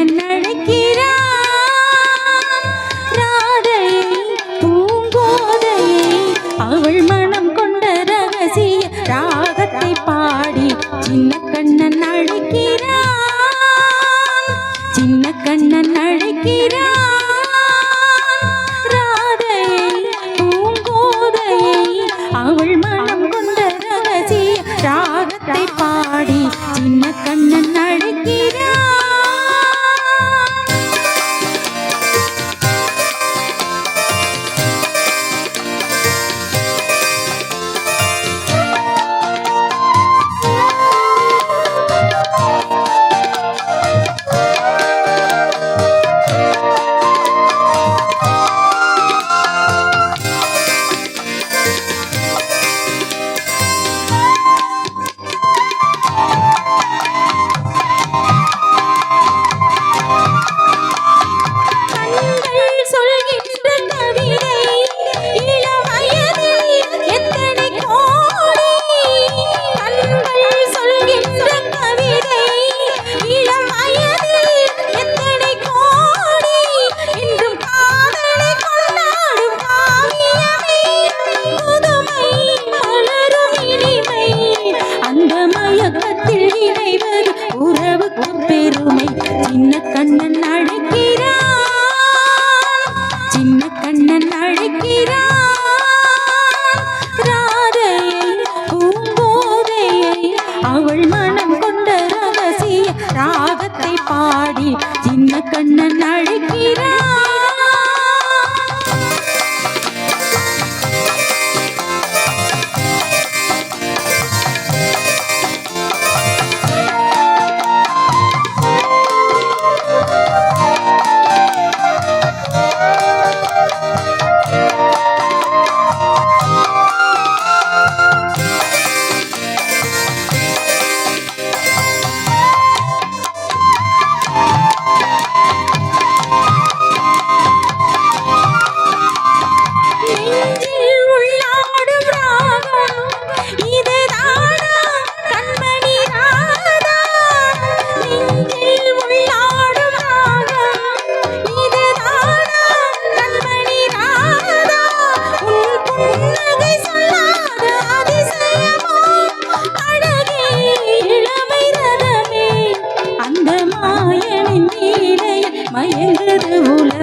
கண்ணன் அழைக்கிறான் ராதையை பூங்கோதையை அவள் மனம் கொண்ட ரகசிய ராகத்தை பாடி சின்ன கண்ணன் அழைக்கிறான் சின்ன கண்ணன் அழைக்கிறான் உலகத்தில் இணைவது உறவுக்கும் பெருமை. சின்ன கண்ணன் அழைக்கிறான் சின்ன கண்ணன் அழைக்கிறான் ராதையை பூங்கோதையை அவள் மனம் கொண்ட ரகசிய ராகத்தை பாடி சின்ன கண்ணன் அழைக்கிறான்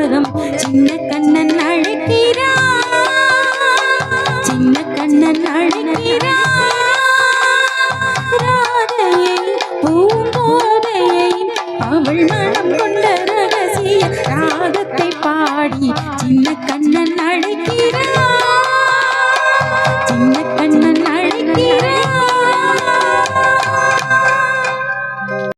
உலகம் சின்ன கண்ணன் அழைக்கிறான் சின்ன கண்ணன் அழைக்கிறான் ராதையை பூங்கோதையை அவள் மனம் கொண்ட ரகசிய ராகத்தை பாடி சின்ன கண்ணன் அழைக்கிறான்